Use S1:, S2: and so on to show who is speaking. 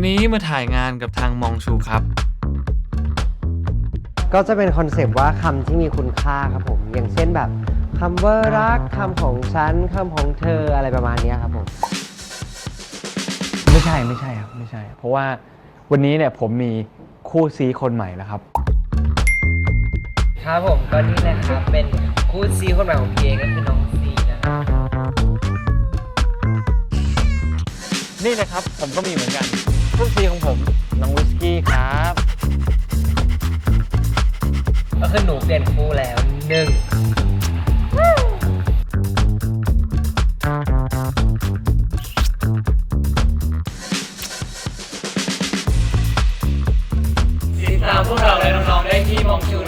S1: วันนี้มาถ่ายงานกับทางมองชูครับ
S2: ก็จะเป็นคอนเซปต์ว่าคำที่มีคุณค่าครับผม อย่างเช่นแบบคำว่ารักคำของฉันคำของเธออะไรประมาณเนี้ยครับผม
S3: ไม่ใช่ไม่ใช่ครับไม่ใช่ เพราะว่าวันนี้เนี่ยผมมีคู่ซีคนใหม่แล้วครับ
S2: ครับผมก็นี่นะครับเป็นคู่ซีคนใหม่ของพีเองก็คือน้องซีนะครับ
S3: นี่นะครับผมก็มีเหมือนกัน คู่ซีของผมน้องวิสกี้ครับ
S2: ก็คือหนูเปลี่ยนคู่แล้วหนึ่ง
S1: ติดตามพวกเราและน้องๆได้ที่มองชูนะครับ